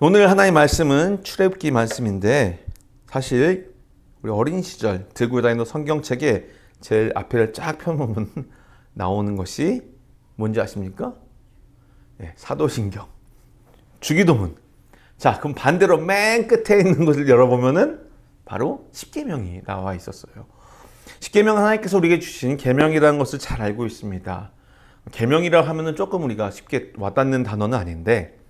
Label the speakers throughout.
Speaker 1: 오늘 하나의 말씀은 출애굽기 말씀인데 사실 우리 어린 시절 들고 다니는 성경책에 제일 앞에를 쫙 펴보면 나오는 것이 뭔지 아십니까? 네, 사도신경, 주기도문. 자, 그럼 반대로 맨 끝에 있는 것을 열어보면은 바로 십계명이 나와 있었어요. 십계명 하나님께서 우리에게 주신 계명이라는 것을 잘 알고 있습니다. 계명이라 하면은 조금 우리가 쉽게 와닿는 단어는 아닌데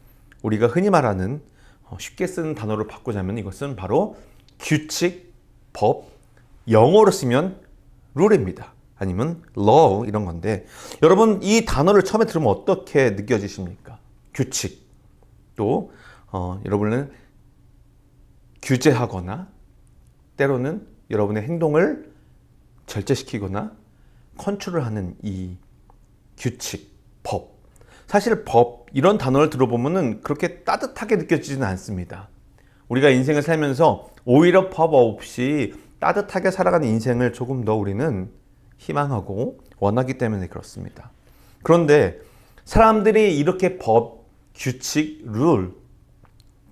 Speaker 1: 우리가 흔히 말하는 어, 쉽게 쓰는 단어를 바꾸자면 이것은 바로 규칙, 법, 영어로 쓰면 룰입니다. 아니면 law 이런 건데 여러분 이 단어를 처음에 들으면 어떻게 느껴지십니까? 규칙 또 어, 여러분은 규제하거나 때로는 여러분의 행동을 절제시키거나 컨트롤하는 이 규칙, 법. 사실 법 이런 단어를 들어보면은 그렇게 따뜻하게 느껴지지는 않습니다. 우리가 인생을 살면서 오히려 법 없이 따뜻하게 살아가는 인생을 조금 더 우리는 희망하고 원하기 때문에 그렇습니다. 그런데 사람들이 이렇게 법, 규칙, 룰,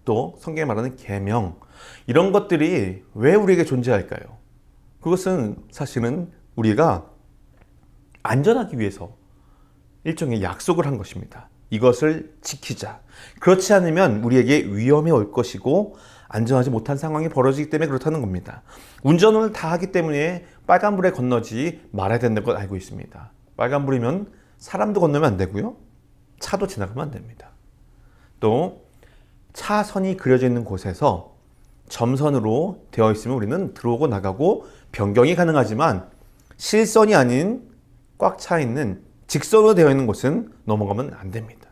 Speaker 1: 또 성경에 말하는 계명 이런 것들이 왜 우리에게 존재할까요? 그것은 사실은 우리가 안전하기 위해서 일종의 약속을 한 것입니다. 이것을 지키자. 그렇지 않으면 우리에게 위험이 올 것이고 안전하지 못한 상황이 벌어지기 때문에 그렇다는 겁니다. 운전을 다 하기 때문에 빨간불에 건너지 말아야 된다는 걸 알고 있습니다. 빨간불이면 사람도 건너면 안 되고요. 차도 지나가면 안 됩니다. 또 차선이 그려져 있는 곳에서 점선으로 되어 있으면 우리는 들어오고 나가고 변경이 가능하지만 실선이 아닌 꽉 차 있는 직선으로 되어 있는 곳은 넘어가면 안 됩니다.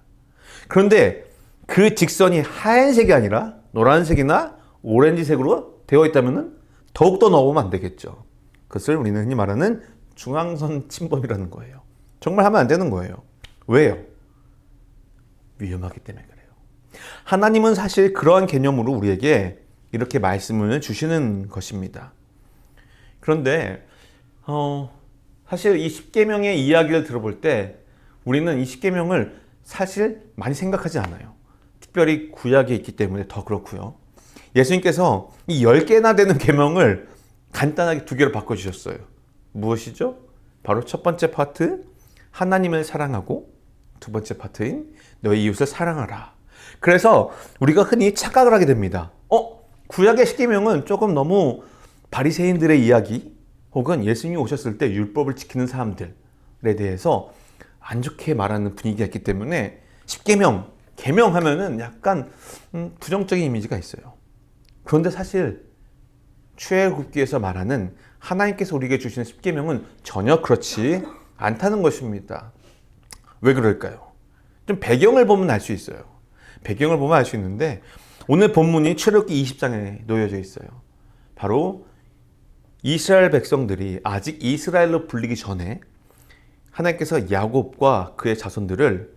Speaker 1: 그런데 그 직선이 하얀색이 아니라 노란색이나 오렌지색으로 되어 있다면 더욱더 넣으면 안 되겠죠. 그것을 우리는 흔히 말하는 중앙선 침범이라는 거예요. 정말 하면 안 되는 거예요. 왜요? 위험하기 때문에 그래요. 하나님은 사실 그러한 개념으로 우리에게 이렇게 말씀을 주시는 것입니다. 그런데 어, 사실 이 십계명의 이야기를 들어볼 때 우리는 이 십계명을 사실 많이 생각하지 않아요. 특별히 구약에 있기 때문에 더 그렇고요. 예수님께서 이 10개나 되는 계명을 간단하게 두 개로 바꿔 주셨어요. 무엇이죠? 바로 첫 번째 파트 하나님을 사랑하고 두 번째 파트인 너희 이웃을 사랑하라. 그래서 우리가 흔히 착각을 하게 됩니다. 어, 구약의 십계명은 조금 너무 바리새인들의 이야기 혹은 예수님이 오셨을 때 율법을 지키는 사람들에 대해서 안 좋게 말하는 분위기가 있기 때문에 십계명, 계명하면은 약간 음, 부정적인 이미지가 있어요. 그런데 사실 출애굽기에서 말하는 하나님께서 우리에게 주시는 십계명은 전혀 그렇지 않다는 것입니다. 왜 그럴까요? 좀 배경을 보면 알 수 있어요. 배경을 보면 알 수 있는데 오늘 본문이 출애굽기 20장에 놓여져 있어요. 바로 이스라엘 백성들이 아직 이스라엘로 불리기 전에 하나님께서 야곱과 그의 자손들을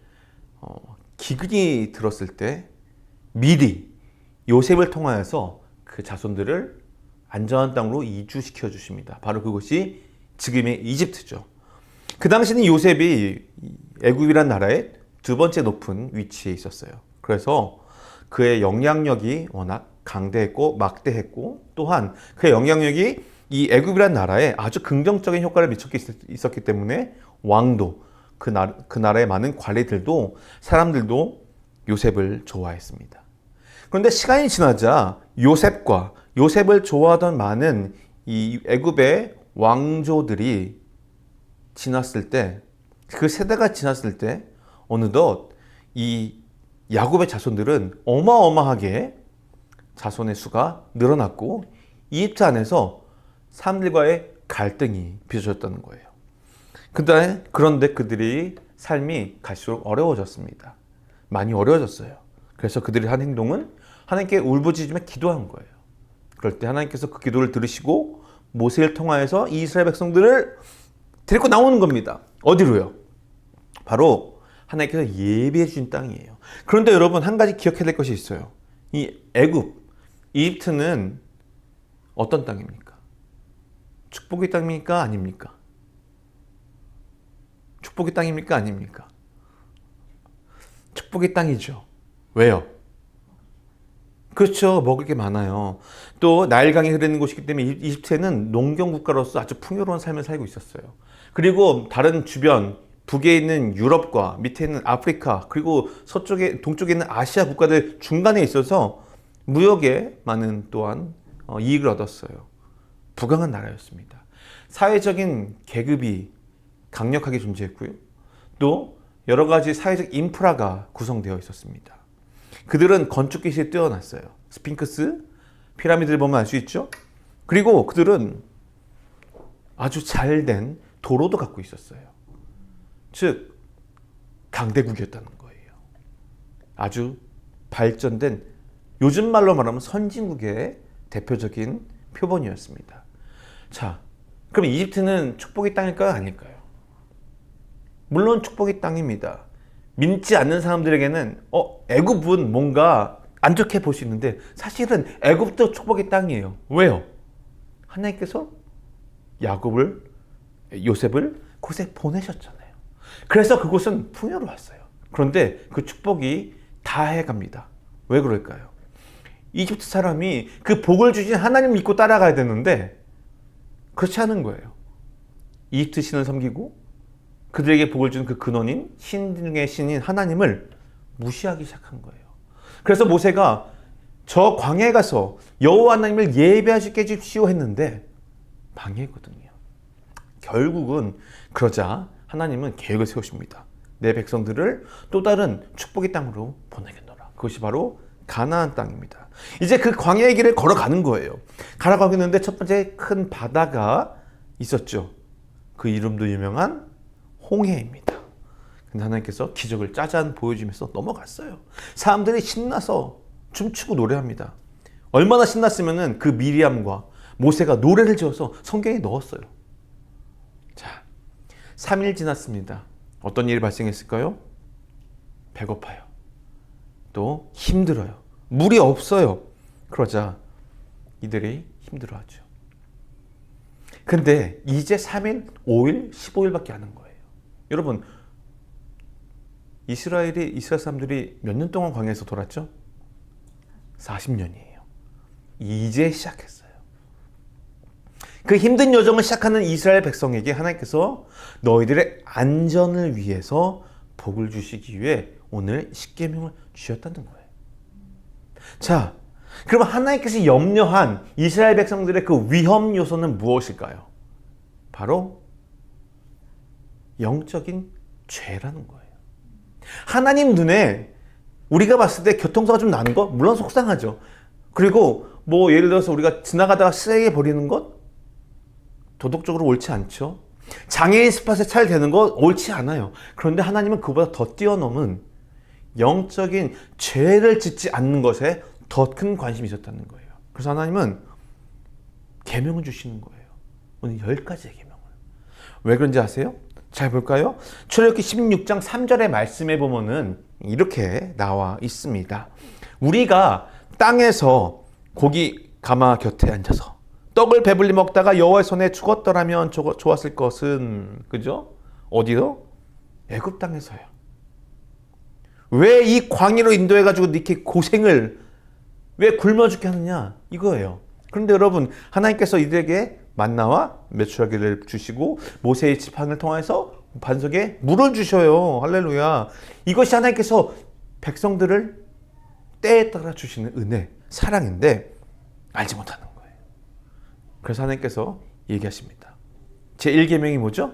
Speaker 1: 어, 기근이 들었을 때 미리 요셉을 통하여서 그 자손들을 안전한 땅으로 이주시켜 주십니다. 바로 그것이 지금의 이집트죠. 그 당시는 요셉이 애굽이란 나라의 두 번째 높은 위치에 있었어요. 그래서 그의 영향력이 워낙 강대했고 막대했고 또한 그의 영향력이 이 애굽이란 나라에 아주 긍정적인 효과를 미쳤기 때문에 왕도 그, 나, 그 나라의 많은 관리들도 사람들도 요셉을 좋아했습니다. 그런데 시간이 지나자 요셉과 요셉을 좋아하던 많은 이 애굽의 왕조들이 지났을 때 그 세대가 지났을 때 어느덧 이 야곱의 자손들은 어마어마하게 자손의 수가 늘어났고 이집트 안에서 사람들과의 갈등이 빚어졌다는 거예요. 그다음에 그런데 그들이 삶이 갈수록 어려워졌습니다. 많이 어려워졌어요. 그래서 그들이 한 행동은 하나님께 울부짖으며 기도한 거예요. 그럴 때 하나님께서 그 기도를 들으시고 모세를 통하여서 이스라엘 백성들을 데리고 나오는 겁니다. 어디로요? 바로 하나님께서 예비해 주신 땅이에요. 그런데 여러분 한 가지 기억해야 될 것이 있어요. 이 애굽, 이집트는 어떤 땅입니까? 축복의 땅입니까? 아닙니까? 축복의 땅입니까? 아닙니까? 축복의 땅이죠. 왜요? 그렇죠. 먹을 게 많아요. 또 나일강이 흐르는 곳이기 때문에 이- 이집트에는 농경 국가로서 아주 풍요로운 삶을 살고 있었어요. 그리고 다른 주변 북에 있는 유럽과 밑에 있는 아프리카 그리고 서쪽에 동쪽에 있는 아시아 국가들 중간에 있어서 무역에 많은 또한 어, 이익을 얻었어요. 부강한 나라였습니다. 사회적인 계급이 강력하게 존재했고요. 또 여러 가지 사회적 인프라가 구성되어 있었습니다. 그들은 건축 기술이 뛰어났어요. 스핑크스, 피라미드를 보면 알 수 있죠. 그리고 그들은 아주 잘 된 도로도 갖고 있었어요. 즉 강대국이었다는 거예요. 아주 발전된 요즘 말로 말하면 선진국의 대표적인 표본이었습니다. 자, 그럼 이집트는 축복의 땅일까요, 아닐까요? 물론 축복의 땅입니다. 믿지 않는 사람들에게는 어 애굽은 뭔가 안 좋게 볼 수 있는데 사실은 애굽도 축복의 땅이에요. 왜요? 하나님께서 야곱을 요셉을 곳에 보내셨잖아요. 그래서 그곳은 풍요로웠어요. 그런데 그 축복이 다해갑니다. 왜 그럴까요? 이집트 사람이 그 복을 주신 하나님 믿고 따라가야 되는데 그렇지 않은 거예요. 이집트 신을 섬기고 그들에게 복을 준 그 근원인 신 중의 신인 하나님을 무시하기 시작한 거예요. 그래서 모세가 저 광야에 가서 여호와 하나님을 예배하시게 해주시오 했는데 방해거든요. 결국은 그러자 하나님은 계획을 세우십니다. 내 백성들을 또 다른 축복의 땅으로 보내겠노라. 그것이 바로 가나안 땅입니다. 이제 그 광야의 길을 걸어가는 거예요. 걸어가고 있는데 첫 번째 큰 바다가 있었죠. 그 이름도 유명한 홍해입니다. 근데 하나님께서 기적을 짜잔 보여주면서 넘어갔어요. 사람들이 신나서 춤추고 노래합니다. 얼마나 신났으면은 그 미리암과 모세가 노래를 지어서 성경에 넣었어요. 자, 3일 지났습니다. 어떤 일이 발생했을까요? 배고파요. 또 힘들어요. 물이 없어요. 그러자 이들이 힘들어하죠. 근데 이제 3일, 5일, 15일밖에 안한 거예요. 여러분, 이스라엘이 이스라엘 사람들이 몇 년 동안 광야에서 돌았죠? 40년이에요. 이제 시작했어요. 그 힘든 여정을 시작하는 이스라엘 백성에게 하나님께서 너희들의 안전을 위해서 복을 주시기 위해 오늘 십계명을 주셨다는 거예요. 자, 그럼 하나님께서 염려한 이스라엘 백성들의 그 위험 요소는 무엇일까요? 바로 영적인 죄라는 거예요. 하나님 눈에 우리가 봤을 때 교통사고 좀 나는 거 물론 속상하죠. 그리고 뭐 예를 들어서 우리가 지나가다가 쓰레기 버리는 것 도덕적으로 옳지 않죠. 장애인 스팟에 차를 대는 거 옳지 않아요. 그런데 하나님은 그보다 더 뛰어넘은 영적인 죄를 짓지 않는 것에 더 큰 관심이 있었다는 거예요. 그래서 하나님은 계명을 주시는 거예요. 오늘 열 가지의 계명을. 왜 그런지 아세요? 잘 볼까요? 출애굽기 16장 3절의 말씀에 보면은 이렇게 나와 있습니다. 우리가 땅에서 고기 가마 곁에 앉아서 떡을 배불리 먹다가 여호와의 손에 죽었더라면 좋- 좋았을 것은 그죠? 어디로? 애굽 땅에서요. 왜 이 광야로 인도해 가지고 이렇게 고생을 왜 굶어 죽게 하느냐? 이거예요. 그런데 여러분, 하나님께서 이들에게 만나와 메추라기를 주시고 모세의 지팡이를 통해서 반석에 물을 주셔요. 할렐루야. 이것이 하나님께서 백성들을 때에 따라 주시는 은혜, 사랑인데 알지 못하는 거예요. 그래서 하나님께서 얘기하십니다. 제 1계명이 뭐죠?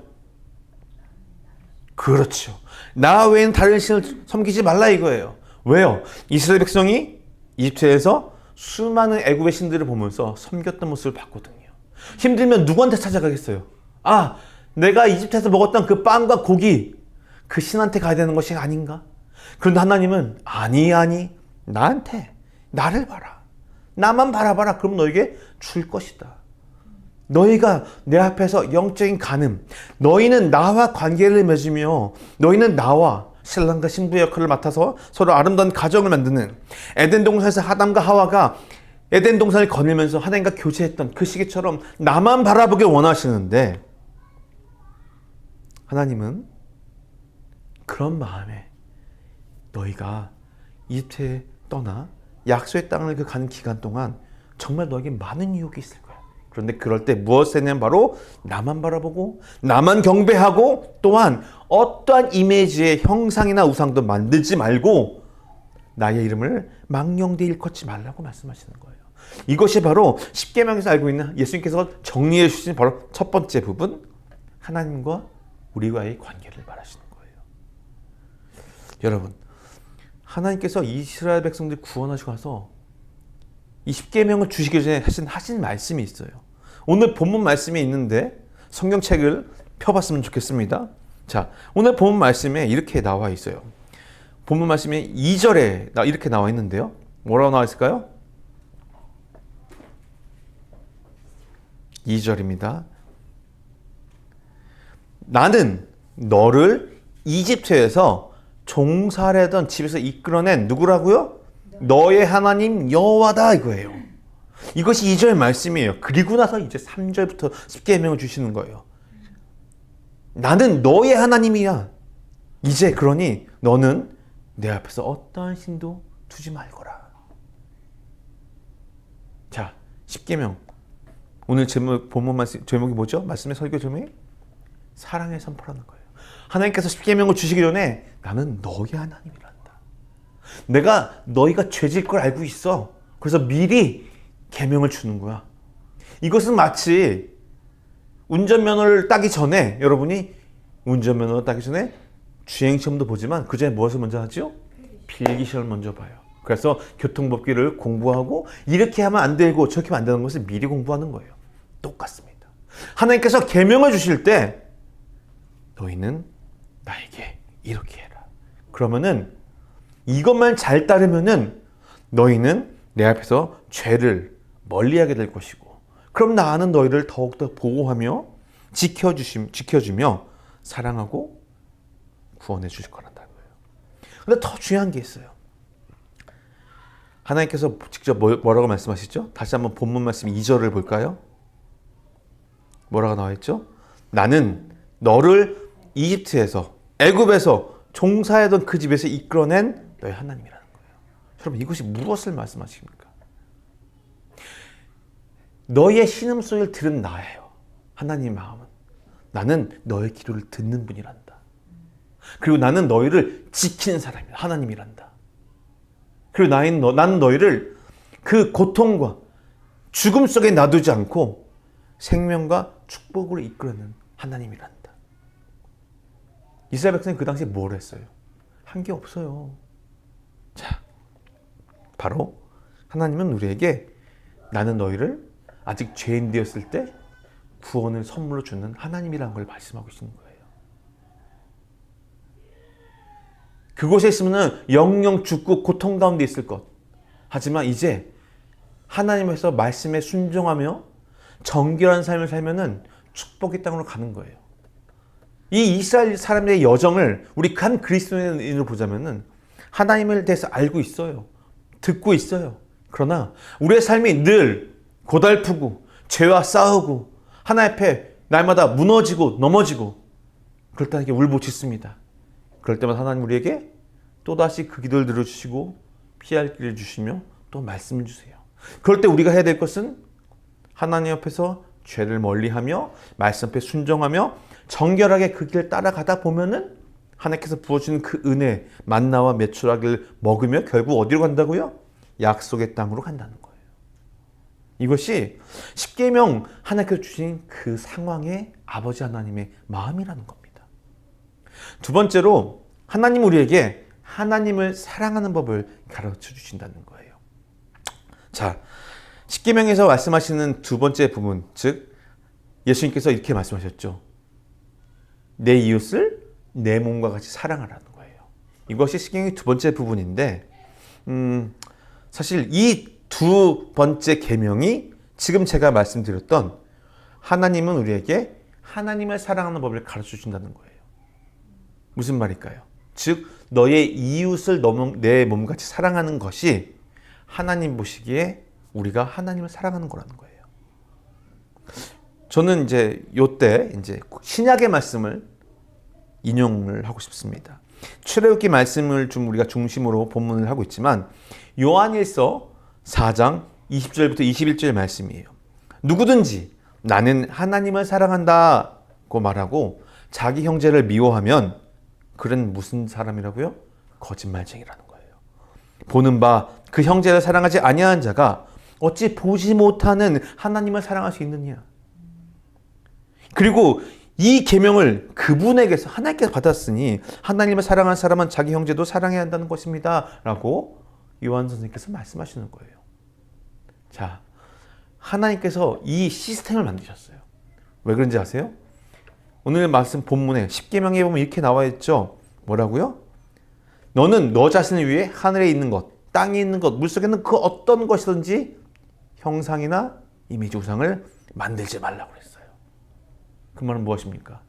Speaker 1: 그렇죠. 나 외엔 다른 신을 섬기지 말라 이거예요. 왜요? 이스라엘 백성이 이집트에서 수많은 애굽의 신들을 보면서 섬겼던 모습을 봤거든요. 힘들면 누구한테 찾아가겠어요? 아, 내가 이집트에서 먹었던 그 빵과 고기 그 신한테 가야 되는 것이 아닌가? 그런데 하나님은 아니 아니 나한테 나를 봐라. 나만 바라봐라. 그럼 너에게 줄 것이다. 너희가 내 앞에서 영적인 간음, 너희는 나와 관계를 맺으며 너희는 나와 신랑과 신부 역할을 맡아서 서로 아름다운 가정을 만드는 에덴 동산에서 하담과 하와가 에덴 동산을 거닐면서 하나님과 교제했던 그 시기처럼 나만 바라보길 원하시는데 하나님은 그런 마음에 너희가 이집트에 떠나 약속의 땅을 그 가는 기간 동안 정말 너에게 많은 유혹이 있을 거야. 그런데 그럴 때 했냐면 바로 나만 바라보고 나만 경배하고 또한 어떠한 이미지의 형상이나 우상도 만들지 말고 나의 이름을 망령되이 일컫지 말라고 말씀하시는 거예요. 이것이 바로 십계명에서 알고 있는 예수님께서 정리해 주신 바로 첫 번째 부분 하나님과 우리와의 관계를 말하시는 거예요. 여러분 하나님께서 이스라엘 백성들 구원하시고 나서 이 십계명을 주시기 전에 하신 하신 말씀이 있어요. 오늘 본문 말씀이 있는데 성경책을 펴봤으면 좋겠습니다. 자, 오늘 본문 말씀에 이렇게 나와 있어요. 본문 말씀에 2절에 나 이렇게 나와 있는데요. 뭐라고 나와 있을까요? 2절입니다. 나는 너를 이집트에서 종살하던 집에서 이끌어낸 누구라고요? 너의 하나님 여호와다 이거예요. 이것이 2절 말씀이에요. 그리고 나서 이제 3절부터 십계명을 주시는 거예요. 나는 너의 하나님이야. 이제 그러니 너는 내 앞에서 어떠한 신도 두지 말거라. 자, 십계명. 오늘 제목 본문 말씀 제목이 뭐죠? 말씀의 설교 제목이 사랑의 선포라는 거예요. 하나님께서 십계명을 주시기 전에 나는 너의 하나님이란다. 내가 너희가 죄질 걸 알고 있어. 그래서 미리 계명을 주는 거야. 이것은 마치 운전면허를 따기 전에 여러분이 운전면허를 따기 전에 주행시험도 보지만 그 전에 무엇을 먼저 하죠? 필기시험을 먼저 봐요. 그래서 교통법규를 공부하고 이렇게 하면 안 되고 저렇게 하면 안 되는 것을 미리 공부하는 거예요. 똑같습니다. 하나님께서 계명을 주실 때 너희는 나에게 이렇게 해라. 그러면은 이것만 잘 따르면은 너희는 내 앞에서 죄를 멀리하게 될 것이고 그럼 나는 너희를 더욱더 보호하며 지켜주심 지켜주며 사랑하고 구원해 주실 거란다는 거예요. 근데 더 중요한 게 있어요. 하나님께서 직접 뭐- 뭐라고 말씀하시죠? 다시 한번 본문 말씀 2절을 볼까요? 뭐라고 나와 있죠? 나는 너를 이집트에서 애굽에서 종사하던 그 집에서 이끌어낸 너의 하나님이라는 거예요. 여러분 이것이 무엇을 말씀하십니까? 너의 신음소리를 들은 나예요. 하나님 마음은 나는 너의 기도를 듣는 분이란다. 그리고 나는 너희를 지키는 사람이다. 하나님이란다. 그리고 나는, 너, 나는 너희를 그 고통과 죽음 속에 놔두지 않고 생명과 축복으로 이끌어내는 하나님이란다. 이스라엘 백성이 그 당시에 뭘 했어요? 한 게 없어요. 자, 바로 하나님은 우리에게 나는 너희를 아직 죄인 되었을 때 구원을 선물로 주는 하나님이라는 걸 말씀하고 계시는 거예요. 그곳에 있으면 영영 죽고 고통 가운데 있을 것. 하지만 이제 하나님에서 말씀에 순종하며 정결한 삶을 살면은 축복의 땅으로 가는 거예요. 이 이스라엘 사람들의 여정을 우리 간 그리스도인으로 보자면은 하나님을 대해서 알고 있어요. 듣고 있어요. 그러나 우리의 삶이 늘 고달프고 죄와 싸우고 하나님 앞에 날마다 무너지고 넘어지고 그럴 때 울부짖습니다. 그럴 때마다 하나님 우리에게 또다시 그 기도를 들어주시고 피할 길을 주시며 또 말씀을 주세요. 그럴 때 우리가 해야 될 것은 하나님 앞에서 죄를 멀리하며 말씀 앞에 순종하며 정결하게 그 길을 따라가다 보면은 하나님께서 부어주는 그 은혜 만나와 메추라기를 먹으며 결국 어디로 간다고요? 약속의 땅으로 간다는 거예요. 이것이 십계명 하나님께서 주신 그 상황의 아버지 하나님의 마음이라는 겁니다. 두 번째로 하나님 우리에게 하나님을 사랑하는 법을 가르쳐 주신다는 거예요. 자, 십계명에서 말씀하시는 두 번째 부분, 즉 예수님께서 이렇게 말씀하셨죠. 내 이웃을 내 몸과 같이 사랑하라는 거예요. 이것이 십계명의 두 번째 부분인데, 음, 사실 이 두 번째 계명이 지금 제가 말씀드렸던 하나님은 우리에게 하나님을 사랑하는 법을 가르쳐 주신다는 거예요. 무슨 말일까요? 즉 너의 이웃을 내 몸같이 사랑하는 것이 하나님 보시기에 우리가 하나님을 사랑하는 거라는 거예요. 저는 이제 요때 이제 신약의 말씀을 인용을 하고 싶습니다. 출애굽기 말씀을 좀 우리가 중심으로 본문을 하고 있지만 요한일서 4장 20절부터 21절 말씀이에요. 누구든지 나는 하나님을 사랑한다 고 말하고 자기 형제를 미워하면 그는 무슨 사람이라고요? 거짓말쟁이라는 거예요. 보는 바 그 형제를 사랑하지 아니하는 자가 어찌 보지 못하는 하나님을 사랑할 수 있느냐? 그리고 이 계명을 그분에게서 하나님께서 받았으니 하나님을 사랑하는 사람은 자기 형제도 사랑해야 한다는 것입니다라고 요한 선생님께서 말씀하시는 거예요. 자, 하나님께서 이 시스템을 만드셨어요. 왜 그런지 아세요? 오늘 말씀 본문에 10계명에 보면 이렇게 나와 있죠. 뭐라고요? 너는 너 자신을 위해 하늘에 있는 것, 땅에 있는 것, 물속에 있는 그 어떤 것이든지 형상이나 이미지 우상을 만들지 말라고 그랬어요. 그 말은 무엇입니까?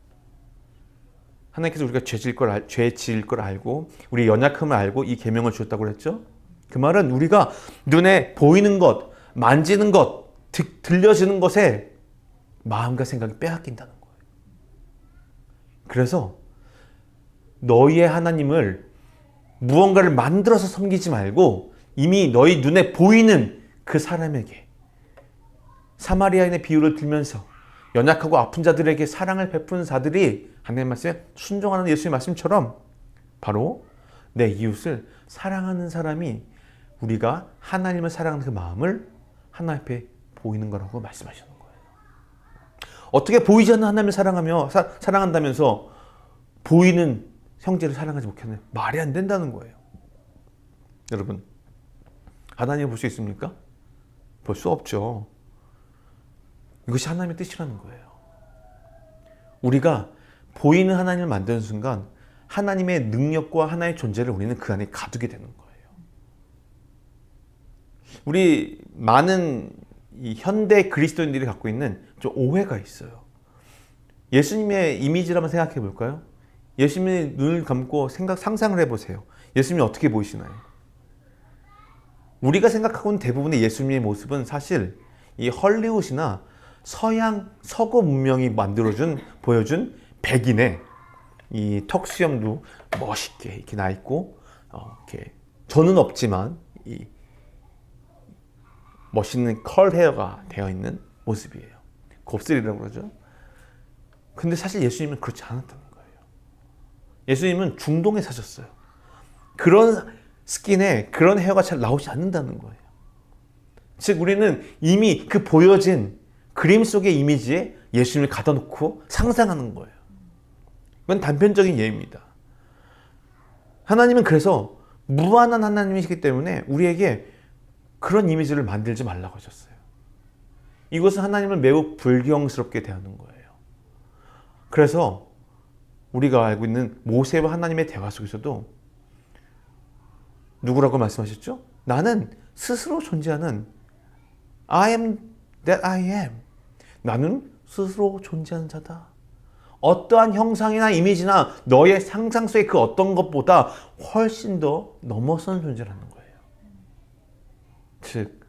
Speaker 1: 하나님께서 우리가 죄질 걸, 알, 죄 지을 걸 알고 우리 연약함을 알고 이 계명을 주셨다고 그랬죠. 그 말은 우리가 눈에 보이는 것, 만지는 것, 드, 들려지는 것에 마음과 생각이 빼앗긴다는 거예요. 그래서 너희의 하나님을 무언가를 만들어서 섬기지 말고 이미 너희 눈에 보이는 그 사람에게 사마리아인의 비유를 들면서 연약하고 아픈 자들에게 사랑을 베푸는 자들이 하나님 말씀에 순종하는 예수의 말씀처럼 바로 내 이웃을 사랑하는 사람이 우리가 하나님을 사랑하는 그 마음을 하나님 앞에 보이는 거라고 말씀하시는 거예요. 어떻게 보이지 않는 하나님을 사랑하며 사, 사랑한다면서 보이는 형제를 사랑하지 못하는 말이 안 된다는 거예요. 여러분, 하나님을 볼 수 있습니까? 볼 수 없죠. 이것이 하나님의 뜻이라는 거예요. 우리가 보이는 하나님을 만드는 순간 하나님의 능력과 하나의 존재를 우리는 그 안에 가두게 되는 거예요. 우리 많은 이 현대 그리스도인들이 갖고 있는 좀 오해가 있어요. 예수님의 이미지를 한번 생각해 볼까요? 예수님의 눈을 감고 생각 상상을 해보세요. 예수님이 어떻게 보이시나요? 우리가 생각하고는 대부분의 예수님의 모습은 사실 이 헐리우드나 서양 서구 문명이 만들어준 보여준 백인의 이 턱수염도 멋있게 이렇게 나 있고 어, 이렇게 저는 없지만 이 멋있는 컬 헤어가 되어 있는 모습이에요. 곱슬이라고 그러죠. 근데 사실 예수님은 그렇지 않았다는 거예요. 예수님은 중동에 사셨어요. 그런 스킨에 그런 헤어가 잘 나오지 않는다는 거예요. 즉 우리는 이미 그 보여진 그림 속의 이미지에 예수님을 가다 놓고 상상하는 거예요. 이건 단편적인 예입니다. 하나님은 그래서 무한한 하나님이시기 때문에 우리에게 그런 이미지를 만들지 말라고 하셨어요. 이것은 하나님을 매우 불경스럽게 대하는 거예요. 그래서 우리가 알고 있는 모세와 하나님의 대화 속에서도 누구라고 말씀하셨죠? 나는 스스로 존재하는 I am that I am. 나는 스스로 존재하는 자다. 어떠한 형상이나 이미지나 너의 상상 속의 그 어떤 것보다 훨씬 더 넘어선 존재라는 거예요. 즉,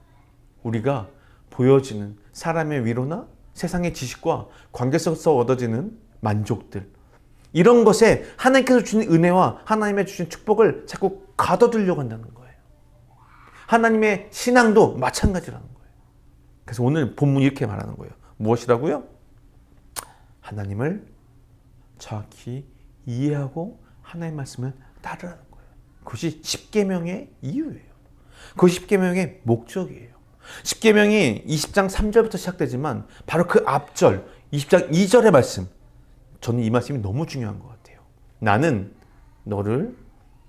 Speaker 1: 우리가 보여지는 사람의 위로나 세상의 지식과 관계 속에서 얻어지는 만족들, 이런 것에 하나님께서 주신 은혜와 하나님의 주신 축복을 자꾸 가둬두려고 한다는 거예요. 하나님의 신앙도 마찬가지라는 거예요. 그래서 오늘 본문이 이렇게 말하는 거예요. 무엇이라고요? 하나님을 정확히 이해하고 하나님의 말씀을 따르라는 거예요. 그것이 10계명의 이유예요. 그것이 10계명의 목적이에요. 10계명이 20장 3절부터 시작되지만 바로 그 앞절 20장 2절의 말씀 저는 이 말씀이 너무 중요한 것 같아요. 나는 너를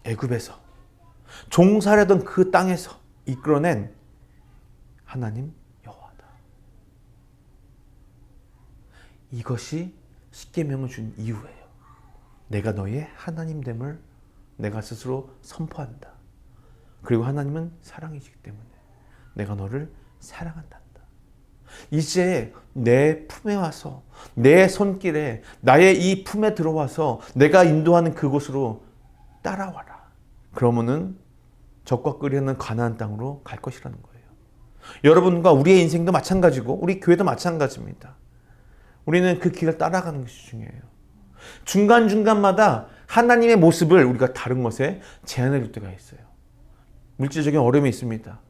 Speaker 1: 애굽에서 종살하던 그 땅에서 이끌어낸 하나님 여호와다. 이것이 십계명을 준 이유예요. 내가 너의 하나님 됨을 내가 스스로 선포한다. 그리고 하나님은 사랑이시기 때문에 내가 너를 사랑한다. 이제 내 품에 와서 내 손길에 나의 이 품에 들어와서 내가 인도하는 그곳으로 따라와라. 그러면은 적과 끓이는 가나안 땅으로 갈 것이라는 거예요. 여러분과 우리의 인생도 마찬가지고 우리 교회도 마찬가지입니다. 우리는 그 길을 따라가는 것이 중요해요. 중간중간마다 하나님의 모습을 우리가 다른 것에 제한해 줄 때가 있어요. 물질적인 어려움이 있습니다.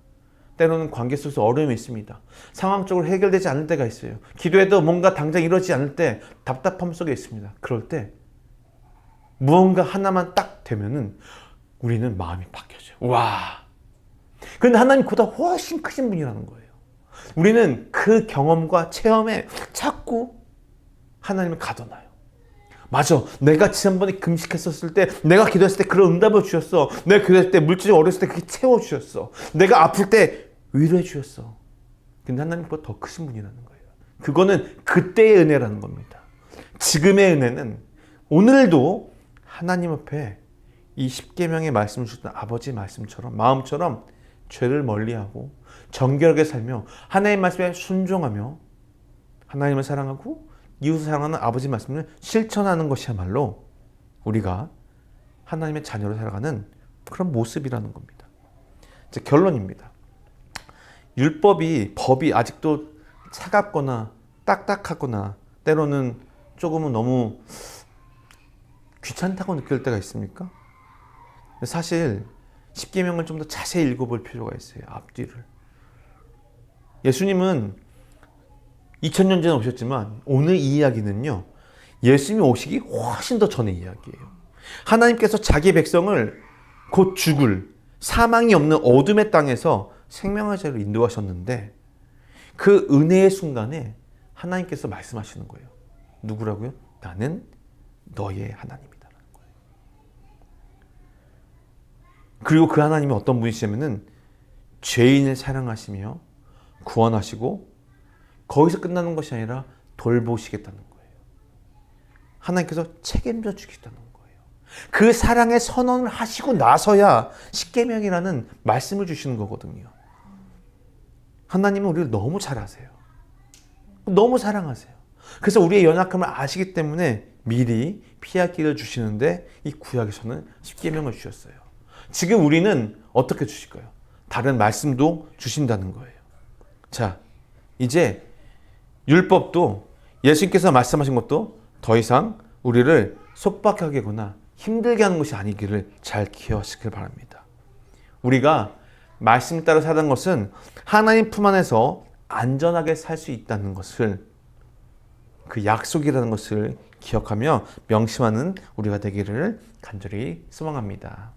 Speaker 1: 때로는 관계 속에서 어려움이 있습니다. 상황적으로 해결되지 않을 때가 있어요. 기도해도 뭔가 당장 이루어지지 않을 때 답답함 속에 있습니다. 그럴 때 무언가 하나만 딱 되면은 우리는 마음이 바뀌어져요. 와. 그런데 하나님 보다 훨씬 크신 분이라는 거예요. 우리는 그 경험과 체험에 자꾸 하나님을 가둬놔요. 맞아. 내가 지난번에 금식했었을 때, 내가 기도했을 때 그런 응답을 주셨어. 내가 기도했을 때, 물질이 어렸을 때 그게 채워주셨어. 내가 아플 때 위로해 주셨어. 근데 하나님보다 더 크신 분이라는 거예요. 그거는 그때의 은혜라는 겁니다. 지금의 은혜는 오늘도 하나님 앞에 이 십계명의 말씀을 주셨던 아버지 말씀처럼 마음처럼 죄를 멀리하고 정결하게 살며 하나님 말씀에 순종하며 하나님을 사랑하고 이웃을 사랑하는 아버지 말씀을 실천하는 것이야말로 우리가 하나님의 자녀로 살아가는 그런 모습이라는 겁니다. 이제 결론입니다. 율법이 법이 아직도 차갑거나 딱딱하거나 때로는 조금은 너무 귀찮다고 느낄 때가 있습니까? 사실 십계명을 좀 더 자세히 읽어볼 필요가 있어요. 앞뒤를. 예수님은 2000년 전에 오셨지만 오늘 이 이야기는요. 예수님이 오시기 훨씬 더 전의 이야기예요. 하나님께서 자기 백성을 곧 죽을 사망이 없는 어둠의 땅에서 생명의 자리로 인도하셨는데 그 은혜의 순간에 하나님께서 말씀하시는 거예요. 누구라고요? 나는 너의 하나님이다라는 거예요. 그리고 그 하나님이 어떤 분이시냐면은 죄인을 사랑하시며 구원하시고 거기서 끝나는 것이 아니라 돌보시겠다는 거예요. 하나님께서 책임져 주겠다는 거예요. 그 사랑의 선언을 하시고 나서야 십계명이라는 말씀을 주시는 거거든요. 하나님은 우리를 너무 잘 아세요. 너무 사랑하세요. 그래서 우리의 연약함을 아시기 때문에 미리 길을 주시는데 이 구약에서는 십계명을 주셨어요. 지금 우리는 어떻게 주실까요? 다른 말씀도 주신다는 거예요. 자, 이제 율법도 예수님께서 말씀하신 것도 더 이상 우리를 속박하게 하거나 힘들게 하는 것이 아니기를 잘 기억하시길 바랍니다. 우리가 말씀 따라 사는 것은 하나님 품 안에서 안전하게 살 수 있다는 것을 그 약속이라는 것을 기억하며 명심하는 우리가 되기를 간절히 소망합니다.